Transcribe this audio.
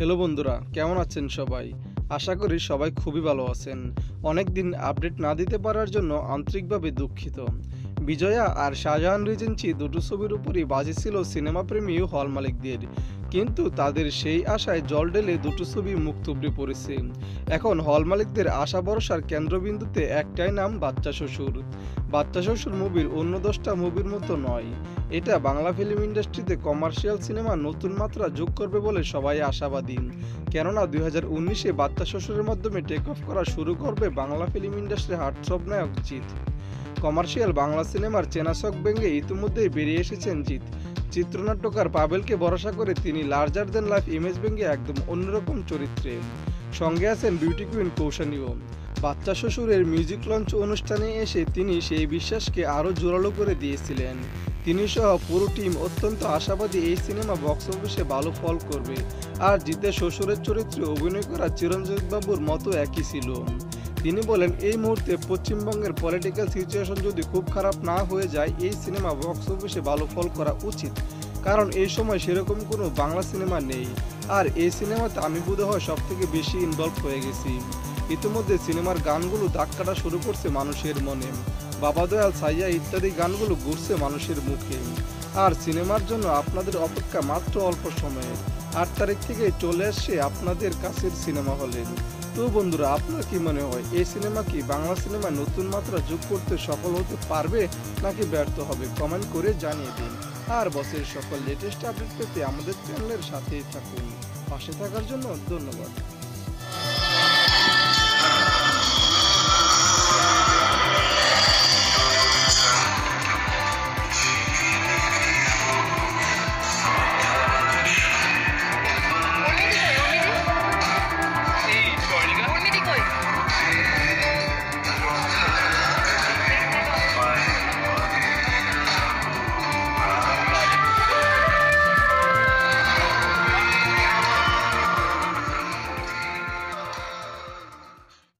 Hello বন্ধুরা, কেমন আছেন সবাই? আশা করি সবাই খুবই ভালো আছেন। অনেক দিন আপডেট না দিতে পারার জন্য আন্তরিকভাবে দুঃখিত। বিজয়া আর শাহজাহান রিজেন্সি দুটো ছবির উপরই বাজি ছিল সিনেমা প্রেমী ও হল মালিকদের। কিন্তু তাদের সেই আশায় জল ঢেলে দুটো ছবি মুখ থুবড়ে পড়েছে। এখন হল মালিকদের আশা ভরসার কেন্দ্রবিন্দুতে একটাই নাম, বাচ্চা শ্বশুর। বাচ্চা শ্বশুর মুভির অন্য দশটা মুভির মতো নয়। এটা বাংলা ফিল্ম ইন্ডাস্ট্রিতে কমার্শিয়াল সিনেমা নতুন মাত্রা যোগ করবে বলে সবাই আশাবাদী। কেননা দুই হাজার উনিশে বাচ্চা শ্বশুরের মাধ্যমে টেক অফ করা শুরু করবে বাংলা ফিল্ম ইন্ডাস্ট্রির হার্টসব নায়ক জিৎ। কমার্শিয়াল বাংলা সিনেমার চেনাশক ভেঙে ইতিমধ্যেই বেরিয়ে এসেছেন জিৎ। চিত্রনাট্যকার পাবেলকে ভরসা করে তিনি লার্জার দেন লাইফ ইমেজ ভেঙে একদম অন্যরকম চরিত্রে। সঙ্গে আছেন বিউটি কুইন কৌশানীও। বাচ্চা শ্বশুরের মিউজিক লঞ্চ অনুষ্ঠানে এসে তিনি সেই বিশ্বাসকে আরও জোরালো করে দিয়েছিলেন। তিনি সহ পুরো টিম অত্যন্ত আশাবাদী এই সিনেমা বক্স অফিসে ভালো ফল করবে। আর জিতে শ্বশুরের চরিত্রে অভিনয় করা চিরঞ্জিত বাবুর মতো একই ছিল। তিনি বলেন, এই মুহূর্তে পশ্চিমবঙ্গের পলিটিক্যাল সিচুয়েশন যদি খুব খারাপ না হয়ে যায়, এই সিনেমা বক্স অফিসে ভালো ফল করা উচিত। কারণ এই সময় সেরকম কোনো বাংলা সিনেমা নেই। আর এই সিনেমাতে আমি বোধ হয় সব থেকে বেশি ইনভলভ হয়ে গেছি। ইতিমধ্যে সিনেমার গানগুলো দাগ কাটা শুরু করছে মানুষের মনে। বাবা দয়াল, সাইয়া ইত্যাদি গানগুলো ঘুরছে মানুষের মুখে। আর সিনেমার জন্য আপনাদের অপেক্ষা মাত্র অল্প সময়ে। আট তারিখ থেকে চলে আসছে আপনাদের কাছের সিনেমা হলে তো বন্ধুরা, আপনার কি মনে হয়, এই সিনেমা কি বাংলা সিনেমা নতুন মাত্রা যোগ করতে সফল হতে পারবে নাকি ব্যর্থ হবে? কমেন্ট করে জানিয়ে দিন। আর বসের সকল লেটেস্ট আপডেট পেতে আমাদের চ্যানেলের সাথেই থাকুন। পাশে থাকার জন্য ধন্যবাদ।